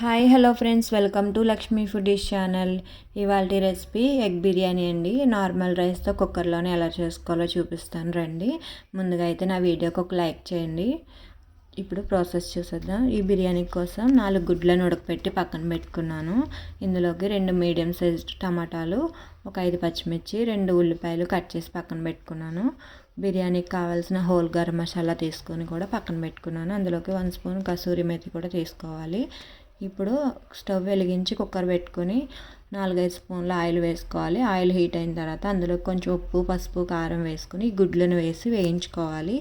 Hi hello friends. Welcome to Lakshmi foodies channel. ఇవాళ recipe egg biryani అండి. Normal రైస్తో కుక్కర్లోనే ఎలా చేసుకోవాలో చూపిస్తాను రండి. ముందుగా అయితే నా వీడియోకి ఒక లైక్ చేయండి. ఇప్పుడు ప్రాసెస్ చూసేద్దాం. ఈ బిర్యానీ కోసం నాలుగు గుడ్లను ఉడకపెట్టి పక్కన పెట్టుకున్నాను. ఇందులోకి రెండు మీడియం సైజ్ టమాటాలు ఒక ఐదు పచ్చిమిర్చి రెండు ఉల్లిపాయలు కట్ చేసి పక్కన పెట్టుకున్నాను. బిర్యానీకి కావాల్సిన హోల్ గరం మసాలా తీసుకొని కూడా పక్కన పెట్టుకున్నాను. అందులోకి వన్ స్పూన్ కసూరి మెతి కూడా తీసుకోవాలి. ఇప్పుడు స్టవ్ వెలిగించి కుక్కర్ పెట్టుకొని నాలుగైదు స్పూన్ల ఆయిల్ వేసుకోవాలి. ఆయిల్ హీట్ అయిన తర్వాత అందులో కొంచెం ఉప్పు పసుపు కారం వేసుకుని గుడ్లను వేసి వేయించుకోవాలి.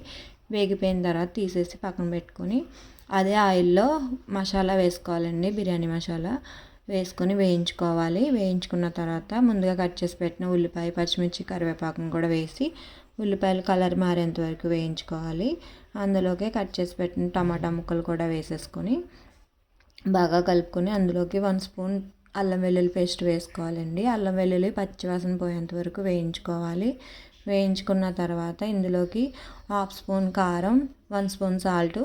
వేగిపోయిన తర్వాత తీసేసి పక్కన పెట్టుకొని అదే ఆయిల్లో మసాలా వేసుకోవాలండి బిర్యానీ మసాలా వేసుకొని వేయించుకోవాలి. వేయించుకున్న తర్వాత ముందుగా కట్ చేసి పెట్టిన ఉల్లిపాయ పచ్చిమిర్చి కరివేపాకును కూడా వేసి ఉల్లిపాయలు కలర్ మారేంత వరకు వేయించుకోవాలి. అందులోకే కట్ చేసి పెట్టిన టమాటా ముక్కలు కూడా వేసేసుకొని బాగా కలుపుకొని అందులోకి వన్ స్పూన్ అల్లం వెల్లుల్లి పేస్ట్ వేసుకోవాలండి. అల్లం వెల్లుల్లి పచ్చివాసన పోయేంత వరకు వేయించుకోవాలి. వేయించుకున్న తర్వాత ఇందులోకి హాఫ్ స్పూన్ కారం వన్ స్పూన్ సాల్ట్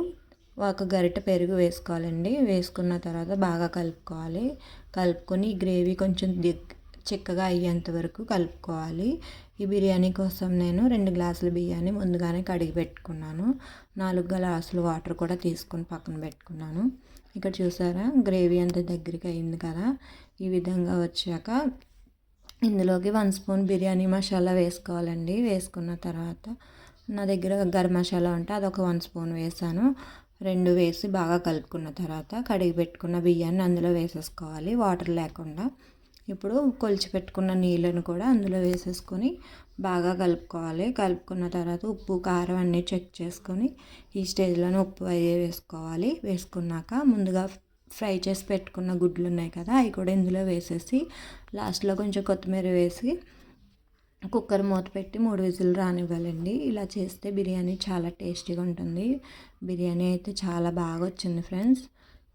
ఒక గరిట పెరుగు వేసుకోవాలండి. వేసుకున్న తర్వాత బాగా కలుపుకోవాలి. కలుపుకొని గ్రేవీ కొంచెం దిగ్ చిక్కగా అయ్యేంత వరకు కలుపుకోవాలి. ఈ బిర్యానీ కోసం నేను రెండు గ్లాసుల బియ్యాన్ని ముందుగానే కడిగి పెట్టుకున్నాను. నాలుగు గ్లాసులు వాటర్ కూడా తీసుకొని పక్కన పెట్టుకున్నాను. ఇక్కడ చూసారా? గ్రేవీ అంత దగ్గరికి అయింది కదా? ఈ విధంగా వచ్చాక ఇందులోకి వన్ స్పూన్ బిర్యానీ మసాలా వేసుకోవాలండి. వేసుకున్న తర్వాత నా దగ్గర గరం మసాలా ఉంటే అదొక వన్ స్పూన్ వేసాను. రెండు వేసి బాగా కలుపుకున్న తర్వాత కడిగి పెట్టుకున్న బియ్యాన్ని అందులో వేసేసుకోవాలి. వాటర్ లేకుండా. ఇప్పుడు కొలిచి పెట్టుకున్న నీళ్ళను కూడా అందులో వేసేసుకొని బాగా కలుపుకోవాలి. కలుపుకున్న తర్వాత ఉప్పు కారం అన్నీ చెక్ చేసుకొని ఈ స్టేజ్లోనే ఉప్పు అయ్యే వేసుకోవాలి. వేసుకున్నాక ముందుగా ఫ్రై చేసి పెట్టుకున్న గుడ్లు ఉన్నాయి కదా అవి కూడా ఇందులో వేసేసి లాస్ట్లో కొంచెం కొత్తిమీర వేసి కుక్కర్ మూత పెట్టి మూడు విజులు రానివ్వాలండి. ఇలా చేస్తే బిర్యానీ చాలా టేస్టీగా ఉంటుంది. బిర్యానీ అయితే చాలా బాగా వచ్చింది ఫ్రెండ్స్.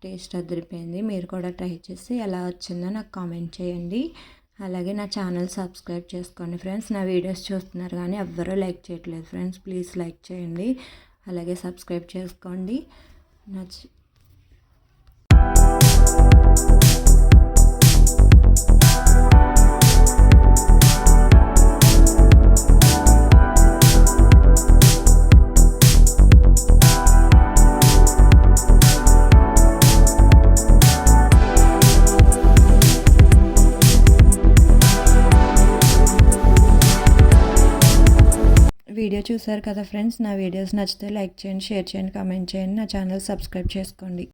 టేస్ట్ అదిరిపోయింది. మీరు కూడా ట్రై చేసి ఎలా వచ్చిందో నాకు కామెంట్ చేయండి. అలాగే నా ఛానల్ సబ్స్క్రైబ్ చేసుకోండి ఫ్రెండ్స్. నా వీడియోస్ చూస్తున్నారు కానీ ఎవ్వరూ లైక్ చేయట్లేదు ఫ్రెండ్స్. ప్లీజ్ లైక్ చేయండి. అలాగే సబ్స్క్రైబ్ చేసుకోండి. నచ్చి చూసారు కదా ఫ్రెండ్స్ నా వీడియోస్ నచ్చితే లైక్ చేయండి షేర్ చేయండి కామెంట్ చేయండి నా ఛానల్ సబ్స్క్రైబ్ చేసుకోండి.